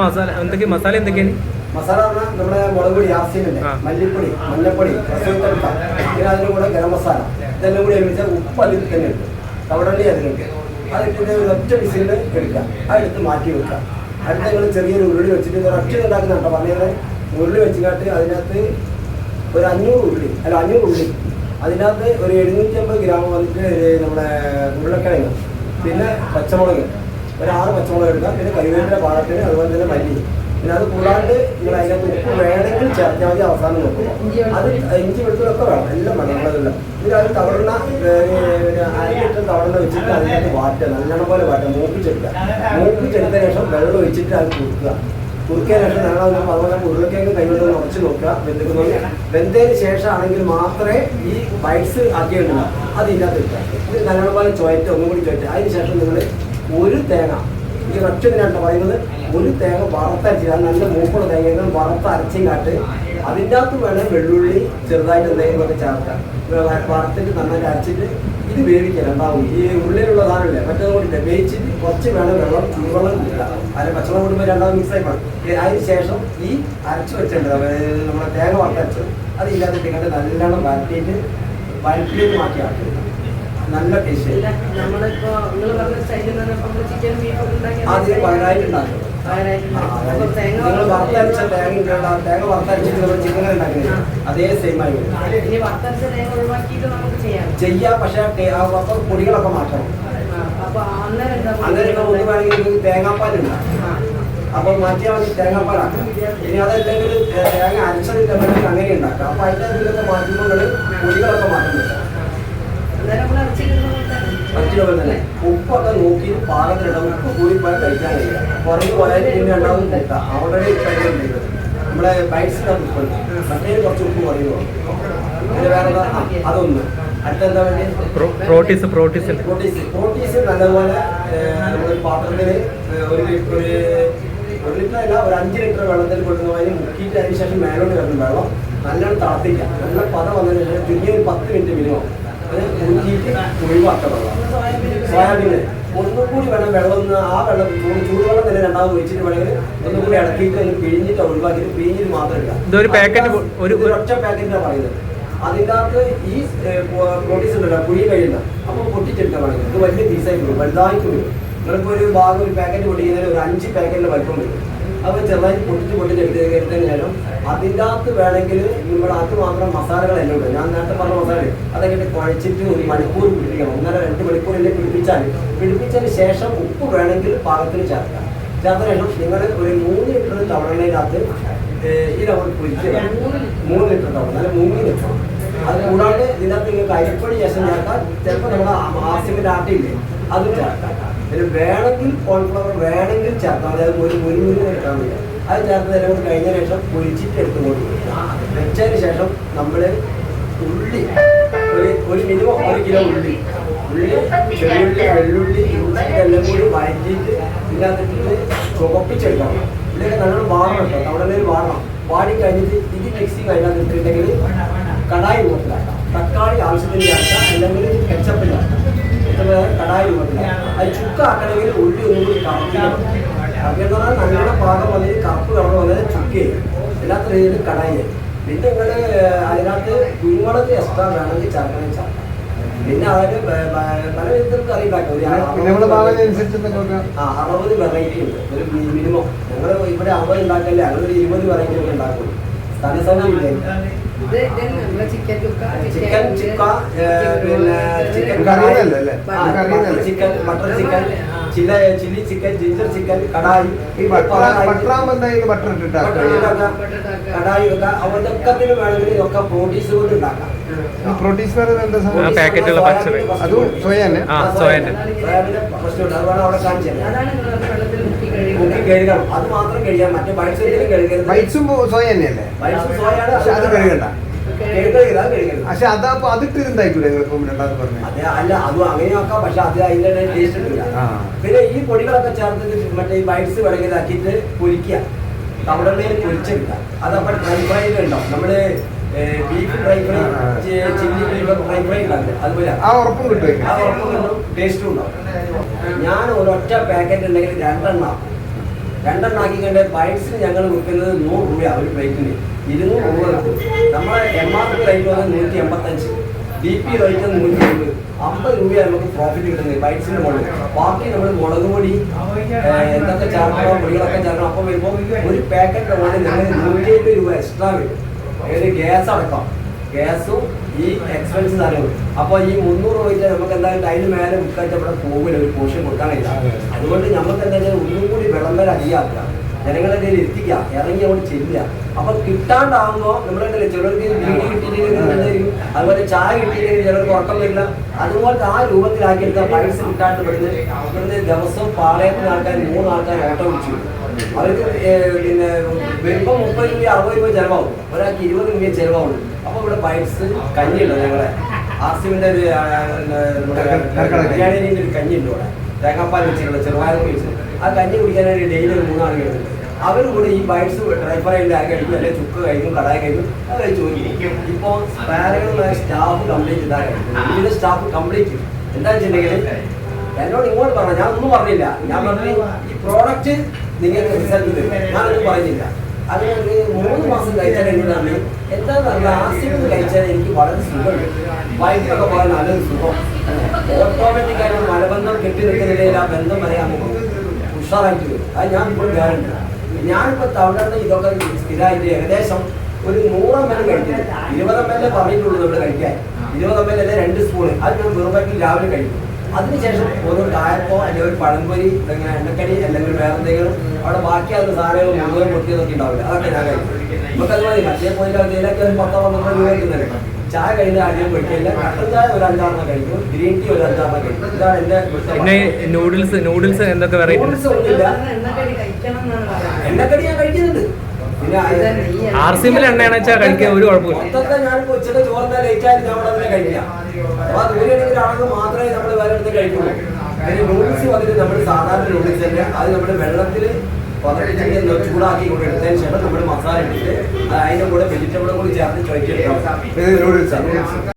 മസാല എന്തൊക്കെ മസാല എന്തൊക്കെയാണ്? മസാല പറഞ്ഞാൽ നമ്മുടെ മുളക് പൊടി ആർസിയുണ്ട് മല്ലിപ്പൊടി മഞ്ഞപ്പൊടി കസൂത്തടുക്ക പിന്നെ അതിന്റെ കൂടെ ഗരം മസാല. ഇതെല്ലാം കൂടി ഒരുമിച്ചാൽ ഉപ്പ് അതിൽ തന്നെ ഉണ്ട് തവടള്ളി അതിലുണ്ട് അതിട്ടിട്ട് ഒരു ഒറ്റ വിസിലിൽ എടുക്കുക. ആ എടുത്ത് മാറ്റി വെക്കുക. അടുത്ത നിങ്ങൾ ചെറിയൊരു ഉരുളി വെച്ചിട്ട് ഇത് ഒറ്റ ഉണ്ടാക്കുന്നുണ്ടോ പറഞ്ഞത് ഉരുളി വെച്ചിട്ട് അതിനകത്ത് ഒരു അഞ്ഞൂറ് ഉരുളി അല്ല അഞ്ഞൂറ് ഉരുളി. അതിനകത്ത് ഒരു എഴുന്നൂറ്റി അമ്പത് ഗ്രാം വന്നിട്ട് നമ്മുടെ ഉരുളക്കിഴങ്ങ് പിന്നെ പച്ചമുളക്. ഒരു ആറ് പച്ചമുളക് എടുക്കുക പിന്നെ കരിവേപ്പില പാടത്തിന് അതുപോലെ തന്നെ മല്ലി. പിന്നെ അത് കൂടാണ്ട് നിങ്ങൾ അതിനകത്ത് ഉപ്പ് വേണമെങ്കിൽ ചേർത്താൽ മതി അവസാനം നോക്കുക. അത് ഇഞ്ചി വെളുത്തുള്ളൊക്കെ വേണം. എല്ലാം വേണം. നമ്മളതെല്ലാം പിന്നെ അത് തവണ അര തവണ വെച്ചിട്ട് അതിനകത്ത് വാറ്റുക നല്ലോണം പോലെ വാറ്റുക മൂപ്പിച്ചെടുക്കുക. മൂപ്പിച്ചെടുത്ത ശേഷം വെള്ളം ഒഴിച്ചിട്ട് അത് കുറുക്കുക. കുറുക്കിയ ശേഷം ഞങ്ങൾ അതുപോലെ ഉരുളക്കിഴങ്ങ് കൈകൊണ്ട് ഉറച്ചു നോക്കുക. വെന്തുക്കുന്നത് വെന്തതിന് ശേഷം ആണെങ്കിൽ മാത്രമേ ഈ ബൈറ്റ്സ് ആക്കിയിട്ടുള്ളൂ അത് ഇതിനകത്ത് ഇട്ടുക ഇത് പോലെ ചുവറ്റ് ഒന്നും കൂടി ചോയറ്റ് അതിന് ശേഷം നിങ്ങൾ ഒരു തേങ്ങ. ഈ ഒറ്റ ഇതിനാണ് പറയുന്നത്. ഒരു തേങ്ങ വറുത്തരച്ചു അത് നല്ല മൂപ്പുള്ള തേങ്ങ വറുത്ത് അരച്ചും കാട്ട് അതിന്റെ അകത്ത് വേണം വെള്ളുള്ളി ചെറുതായിട്ട് എന്തെങ്കിലുമൊക്കെ ചേർക്കാം. വറുത്തിട്ട് നന്നായിട്ട് അരച്ചിട്ട് ഇത് വേവിക്കാൻ ഉണ്ടാവും ഈ ഉള്ളിലുള്ള സാധനമില്ല മറ്റേത് കൂടില്ല വേവിച്ചിട്ട് കുറച്ച് വേണം വെള്ളം ചൂടുവെള്ളം കിട്ടുക അതിന് പച്ചവെള്ളം കൂടുമ്പോൾ രണ്ടാമത് മിക്സ് ആയി പോകണം അതിന് ശേഷം ഈ അരച്ച് വെച്ചിട്ടുണ്ട് നമ്മുടെ തേങ്ങ വറുത്തരച്ചത് അത് ഇല്ലാതിട്ട് കണ്ട് നല്ലോണം വരട്ടിയിട്ട് വരട്ടിയിട്ട് മാറ്റി ആക്കുക നല്ല ടേസ്റ്റ് നമ്മളിപ്പോ പറഞ്ഞ സ്റ്റൈലിൽ തന്നെ ചിക്കൻ ബീഫ് ആദ്യം തേങ്ങ വറുത്തരച്ച വറുത്തരച്ച തേങ്ങ ഇട്ടിട്ടുള്ള തേങ്ങ വറുത്തരച്ചിട്ട് നമ്മൾ ചിക്കൻ ഉണ്ടാക്കുന്നത് അതേ സെയിം ആയി വരും. ഇനി വറുത്തരച്ച തേങ്ങ ഒഴിവാക്കിയിട്ട് നമുക്ക് ചെയ്യാം. ചെയ്യാം പക്ഷേ അപ്പം പൊടികളൊക്കെ മാറ്റണം. അന്നേരം എന്താ അങ്ങനെ ഇപ്പൊ ഒന്ന് വേണമെങ്കിൽ നിങ്ങൾക്ക് തേങ്ങാപ്പാലുണ്ട് ആ, അപ്പൊ മാറ്റിയാൽ മതി തേങ്ങാപ്പാലാക്കാം. ഇനി അതല്ലെങ്കിൽ തേങ്ങ അരച്ചതിന്റെ അങ്ങനെ ഉണ്ടാക്കാം അപ്പൊ അതിന്റെ ഇതിലൊക്കെ മാറ്റുമ്പോൾ പൊടികളൊക്കെ മാറ്റുന്നുണ്ട് ഇറച്ചിയിടുന്ന പോലെ തന്നെ. ഉപ്പൊക്കെ നോക്കി പാകത്തിലിടാം ഉപ്പ് കൂടി പോയാൽ കഴിക്കാൻ കഴിയില്ല. പുറത്ത് പോയാൽ പിന്നെ രണ്ടാമത് കൂട്ടാം ഓൾറെഡി കഴിക്കുന്നുണ്ട് നമ്മുടെ ബൈറ്റ്സിനകത്ത് ഉപ്പുണ്ട്. മറ്റേ കുറച്ച് ഉപ്പ് കുറയുമോ പിന്നെ വേറെ അതൊന്ന്. അടുത്തെന്താ വേണ്ടി? Proteas Proteas Proteas. പ്രോട്ടീസ് നല്ലപോലെ നമ്മൾ പാത്രത്തിൽ ഒരു ലി- ഒരു ലിറ്റർ അല്ല ഒരു അഞ്ച് ലിറ്റർ വെള്ളത്തിൽ കൊടുക്കുന്ന അതിന് മുക്കിയിട്ട് അതിന് ശേഷം മേലോട്ട് വരുന്ന വെള്ളം നല്ലോണം തിളപ്പിക്കുക. നല്ല പദം വന്നതിന് ശേഷം തിരികെ ഒരു പത്ത് മിനിറ്റ് മിനിമം വെള്ളം സോയാബീന് ഒന്നും കൂടി വേണം വെള്ളം ഒന്ന് ആ വെള്ളം ചൂട് ചൂടുവെള്ളം തന്നെ രണ്ടാമത് ഒഴിച്ചിട്ട് വേണമെങ്കിൽ ഒന്നും കൂടി ഇടക്കിയിട്ട് ഒന്ന് പിഴിഞ്ഞിട്ട് ഒഴിവാക്കിയിട്ട് പിഴിഞ്ഞിട്ട് മാത്രം ഇടുക. ഇതൊരു packet ഒരു- ഒരു ഒറ്റ പാക്കറ്റിനാണ് പറയുന്നത്. അതിനകത്ത് അകത്ത് ഈ പ്രോട്ടീസ് ഉണ്ടല്ലോ കുഴി കഴിയുന്ന അപ്പോൾ പൊട്ടിച്ചെടുക്കാൻ വേണമെങ്കിൽ ഇത് വലിയ പീസായി വരും വലുതായിട്ട് വരും. നിങ്ങളിപ്പോൾ ഒരു ഭാഗം ഒരു പാക്കറ്റ് പൊട്ടിക്കുന്നതിന് ഒരു അഞ്ച് പാക്കറ്റിന്റെ വലിപ്പം വരും. അപ്പോൾ ചെറുതായി പൊട്ടിച്ച് പൊട്ടിച്ച് എടുത്ത് ശേഷം അതിന്റെ അകത്ത് വേണമെങ്കിൽ നമ്മൾ അത് മാത്രം മസാലകളെല്ലാം ഉണ്ട് ഞാൻ നേരത്തെ പറഞ്ഞ മസാല അതെങ്ങനെ കുഴച്ചിട്ട് ഒരു മണിക്കൂർ പിടിപ്പിക്കണം. ഒന്നര രണ്ട് മണിക്കൂറിൽ പിടിപ്പിച്ചാൽ പിടിപ്പിച്ചതിന് ശേഷം ഉപ്പ് വേണമെങ്കിൽ പാകത്തിന് ചേർക്കാം. ചേർത്ത ശേഷം നിങ്ങൾ ഒരു മൂന്ന് ലിറ്റർ തവണയിനകത്ത് ഈ ലവർ പൊരിക്കുക മൂന്ന് ലിറ്റർ തവണ അല്ല മൂന്ന് ലിറ്റർ. അത് കൂടാണ്ട് ഇതിനകത്ത് നിങ്ങൾക്ക് അരിപ്പൊടി ശേഷം ചേർക്കാം ചിലപ്പോൾ നമ്മുടെ ആസിമിന്റെ ആട്ടയില്ലേ അതും ചേർക്കാം. പിന്നെ വേണമെങ്കിൽ കോൺഫ്ലവർ വേണമെങ്കിൽ ചേർത്താൽ മതി അത് ഒരു മുരി എടുക്കാൻ വയ്യ അത് ചേർത്ത് കൂടി കഴിഞ്ഞ ശേഷം പൊരിച്ചിട്ട് എടുത്തുകൊണ്ട് വെച്ചതിന് ശേഷം നമ്മൾ ഉള്ളി ഒരു ഒരു മിനിമം ഒരു കിലോ ഉള്ളി. ഉള്ളി ചെറുള്ളി വെള്ളുള്ളി ഇഞ്ചി എല്ലാം കൂടി വഴറ്റിയിട്ട് ഇതിനകത്തിട്ട് ചുവപ്പിച്ചെടുക്കണം ഇതിലൊക്കെ നല്ലോണം വാടണം കേട്ടോ. നമ്മുടെ പേര് വാടണം. വാടി കഴിഞ്ഞിട്ട് ഇത് മിക്സിങ് അതിനകത്ത് ഇട്ടിട്ടുണ്ടെങ്കിൽ കടായി രൂപത്തിലാക്കാം തക്കാളി ആവശ്യത്തിന് ചേർക്കാം അല്ലെങ്കിൽ കെച്ചപ്പ് ചേർക്കാം ഇത് കടായി രൂപത്തിലാക്കാം അത് ചുക്കാക്കണമെങ്കിൽ ഉള്ളി ഒന്നും കൂടി കറക്കണം കറക്കിയെന്ന് പറഞ്ഞാൽ നല്ലോണം പാകം വന്നിട്ട് കറുപ്പ് കളർ വന്നത് ചുക്ക് എല്ലാത്ത രീതിയിൽ കടായി പിന്നെ നിങ്ങൾ അതിനകത്ത് കുരുമുളക് എക്സ്ട്രാ വേണമെങ്കിൽ ചേർക്കണം ചേർക്കാം പിന്നെ അതിന് പല വിധത്തിൽ കറി ഉണ്ടാക്കും. ആ അറുപത് വെറൈറ്റി ഉണ്ട്. ഒരു മിനിമം. ഞങ്ങൾ ഇവിടെ അറുപത് ഉണ്ടാക്കല്ലേ? ഞങ്ങൾ ഒരു ഇരുപത് വെറൈറ്റി ഒക്കെ ഉണ്ടാക്കും സ്ഥല സൗകര്യം ചുക്ക ചിക്കൻ ചുക്ക പിന്നെ chicken? Butter chicken butter chicken ചില്ല chilli chicken ginger chicken kadai ഈ ബട്ടർ കടായി വെക്കാം. വേണമെങ്കിൽ ഇതൊക്കെ കൊണ്ട് ഉണ്ടാക്കാം. സംഭവം പാക്കറ്റുള്ള പച്ചറി. അത് സോയ തന്നെ? അവിടെ കാണിച്ചു അതാണ് വെള്ളത്തിൽ മുക്കി മുക്കി അത് മാത്രം കഴിയാം മറ്റേ ബൈറ്റ്സ് കഴുകരുത്. വൈറ്റ്സും സോയ തന്നെയല്ലേ ബൈറ്റ്സും സോയാണ് പക്ഷെ അത് കഴുകണ്ട. അത് പക്ഷെ അതപ്പോ അതിട്ട് ഇപ്പം രണ്ടാമത് പറഞ്ഞു? അതെ അല്ല അത് അങ്ങനെ ആക്കാം പക്ഷെ അത് അതിന്റെ ടേസ്റ്റ് ഇല്ല ആ. പിന്നെ ഈ പൊടികളൊക്കെ ചേർത്തിട്ട് മറ്റേ ഈ ബൈറ്റ്സ് വേണമെങ്കിൽ ഇതാക്കിയിട്ട് പൊരിക്കുക. തവിടെ പൊരിച്ചെടുക്കുക അതപ്പോൾ ഡ്രൈ ഫ്രൈ ഉണ്ടാവും നമ്മൾ beef dry fry. Chilli dry fry ഉണ്ടാവില്ല അതുപോലെ ആ ഉറപ്പും കിട്ടും. ആ ഉറപ്പും കിട്ടും. ടേസ്റ്റും ഉണ്ടാവും. ഞാൻ ഒരൊറ്റ പാക്കറ്റ് ഉണ്ടെങ്കിൽ രണ്ടെണ്ണം. രണ്ടെണ്ണം ആക്കി കണ്ട് ഞങ്ങൾ വിൽക്കുന്നത് നൂറ് രൂപയാണ് ഒരു പ്ലേറ്റിന് ഇരുന്നൂറ് രൂപ കിട്ടും നമ്മളെ എം ആർ പി റേറ്റ് വന്നത് നൂറ്റി എൺപത്തഞ്ച് ബി പി റേറ്റ് നൂറ്റി എൺപത് അമ്പത് രൂപയാണ് നമുക്ക് പ്രോഫിറ്റ് കിട്ടുന്നത് ബൈക്സിന്റെ മുകളിൽ. ബാക്കി നമ്മൾ മുളക് പൊടി എന്തൊക്കെ ചേർക്കണം പൊടികളൊക്കെ ചേർക്കണം അപ്പം വരുമ്പോൾ ഒരു പാക്കറ്റ് മുകളിൽ ഞങ്ങൾ നൂറ്റി രൂപ എക്സ്ട്രാ വരും. ഗ്യാസ് അടക്കം. ഗ്യാസും ഈ എക്സ്പെൻസ് സാധനവും അപ്പോൾ ഈ മുന്നൂറ് രൂപയ്ക്ക് നമുക്ക് എന്തായാലും അതിന് മേലെ വിൽക്കാൻ ഇവിടെ പോകില്ല ഒരു പോഷൻ കൊടുക്കാൻ കഴിയില്ല അതുകൊണ്ട് നമുക്ക് എന്തായാലും ഒന്നും കൂടി വിളംബരം അധികമാക്കുക ജനങ്ങളുടെ ഇടയിൽ എത്തിക്കുക ഇറങ്ങി അവിടെ ചെല്ലുക. അപ്പൊ കിട്ടാണ്ടാവുമ്പോൾ നമ്മളെ ചിലർക്ക് വീട് കിട്ടിയില്ലെങ്കിൽ അതുപോലെ ചായ കിട്ടിയില്ലെങ്കിൽ ചിലർക്ക് ഉറക്കം വരില്ല. അതുപോലത്തെ ആ രൂപത്തിലാക്കിയെടുത്ത പൈസ കിട്ടാണ്ട് ഇവിടുന്ന് ഇവിടുന്ന് ദിവസവും പാളയത്തിന് ആൾക്കാർ മൂന്ന് ആൾക്കാർ ഓട്ടോ വിളിച്ചു. അവർക്ക് പിന്നെ വരുമ്പോൾ മുപ്പത് രൂപ അറുപത് രൂപ ചിലവാകും ഒരാൾക്ക് ഇരുപത് രൂപ ചിലവാകും അപ്പൊ ഇവിടെ പൈപ്സ് കഞ്ഞിയുണ്ട് ഞങ്ങളെ. ആസിമിന്റെ ഒരു. ബിരിയാണിന്റെ ഒരു കഞ്ഞിയുണ്ട് ഇവിടെ. തേങ്ങാപ്പാൽ വെച്ചിട്ടുള്ള ചെറുപയർ വെച്ച് ആ കഞ്ഞി കുടിക്കാനായിട്ട് ഡെയിലി ഒരു മൂന്നാൾ കഴിക്കും അവർ കൂടെ ഈ ബൈറ്റ്സ് ഡ്രൈവറായിട്ട് ആ കഴിക്കും. അല്ലെങ്കിൽ ചുക്ക് കഴിക്കും കടായ കഴിക്കും. അത് കഴിച്ച് ചോദിക്കും ഇപ്പോൾ സ്പാരകളുള്ള സ്റ്റാഫ് കംപ്ലീറ്റ് ഇതാ കഴിക്കും സ്റ്റാഫ് കംപ്ലീറ്റ് എന്താ വെച്ചിട്ടുണ്ടെങ്കിൽ എന്നോട് ഇങ്ങോട്ട് പറഞ്ഞു ഞാൻ ഒന്നും പറഞ്ഞില്ല. ഞാൻ പറഞ്ഞു ഈ പ്രോഡക്റ്റ് നിങ്ങൾക്ക് റിസൾട്ട് തരും ഞാനൊന്നും പറഞ്ഞില്ല. അത് മൂന്ന് മാസം കഴിച്ചാൽ എന്താണ്? എന്താന്ന് പറഞ്ഞാൽ ആസിഡ് കഴിച്ചാൽ എനിക്ക് വളരെ സുഖമുണ്ട് വയറ്റിലൊക്കെ പോകാൻ നല്ലൊരു സുഖം. ഓട്ടോമാറ്റിക് ആയിട്ട് മലബന്ധം കെട്ടി നിൽക്കുന്നതിൽ ആ ബന്ധം വരെ നമുക്ക് ഉഷാറായിട്ട് വരും. അത് ഞാൻ ഇപ്പോൾ ഗ്യാരണ്ടി ഞാനിപ്പോൾ തവണ ഇതൊക്കെ സ്ഥിരമായിട്ട് ഏകദേശം ഒരു നൂറ് എം എൽ കഴിക്കുന്നത് ഇരുപത് പറഞ്ഞിട്ടുള്ളൂ നമ്മൾ കഴിക്കാൻ. ഇരുപത് എം അല്ലെ രണ്ട് സ്പൂൺ അത് ഞാൻ വെറുപ്പാക്കി രാവിലെ കഴിക്കും. അതിനുശേഷം ഓരോ കായപ്പോ അല്ലെങ്കിൽ ഒരു പഴംപൊരി ഇങ്ങനെ എണ്ണക്കടി അല്ലെങ്കിൽ വേറെ എന്തെങ്കിലും അവിടെ ബാക്കിയാകുന്ന സാധനങ്ങൾ മുഴുവൻ പൊട്ടിയതൊക്കെ ഉണ്ടാവില്ല? അതൊക്കെ ഞാൻ കഴിക്കും. നമുക്ക് മതി മറ്റേ പോയിട്ട് അതിലൊക്കെ ഒരു പത്തോ പന്ത്രണ്ടോ രൂപ കിട്ടുന്നത് ചായ കഴിഞ്ഞ ആദ്യം പൊട്ടിയില്ല കട്ടൻ ചായ ഒരു അഞ്ചാറെണ്ണം കഴിക്കും. ഗ്രീൻ ടീ ഒരു അഞ്ചാറെണ്ണം കഴിക്കും. ഇതാണ് എന്റെ പിന്നെ നൂഡിൽസ് നൂഡിൽസ് എന്തൊക്കെ വെറൈറ്റി നൂഡിൽസ് ഒന്നുമില്ല. എണ്ണക്കടി ഞാൻ കഴിക്കുന്നുണ്ട്. പിന്നെ ആർ സി എമ്മിൽ എണ്ണയാണെന്ന് വെച്ചാൽ കഴിക്കാൻ ഒരു കുഴപ്പമില്ല. ഞാൻ ഉച്ചയ്ക്ക് ചോറിന്റെ ലേറ്റ് ഞാൻ അതിനെ കഴിക്കാം അപ്പൊ ദൂരെയാണെങ്കിൽ ആണെങ്കിൽ എടുത്ത് കഴിക്കുള്ളൂ നൂഡിൽസ് വന്നിട്ട് നമ്മൾ സാധാരണ നൂഡിൽസ് തന്നെ അത് നമ്മൾ വെള്ളത്തിൽ പതപ്പിച്ചിട്ട് ചൂടാക്കി കൊണ്ട് എടുത്തതിന് ശേഷം നമ്മൾ മസാല ഇട്ടിട്ട് അതിന്റെ കൂടെ വെജിറ്റബിളും കൂടി ചേർത്ത് ചോദിച്ചെടുക്കാം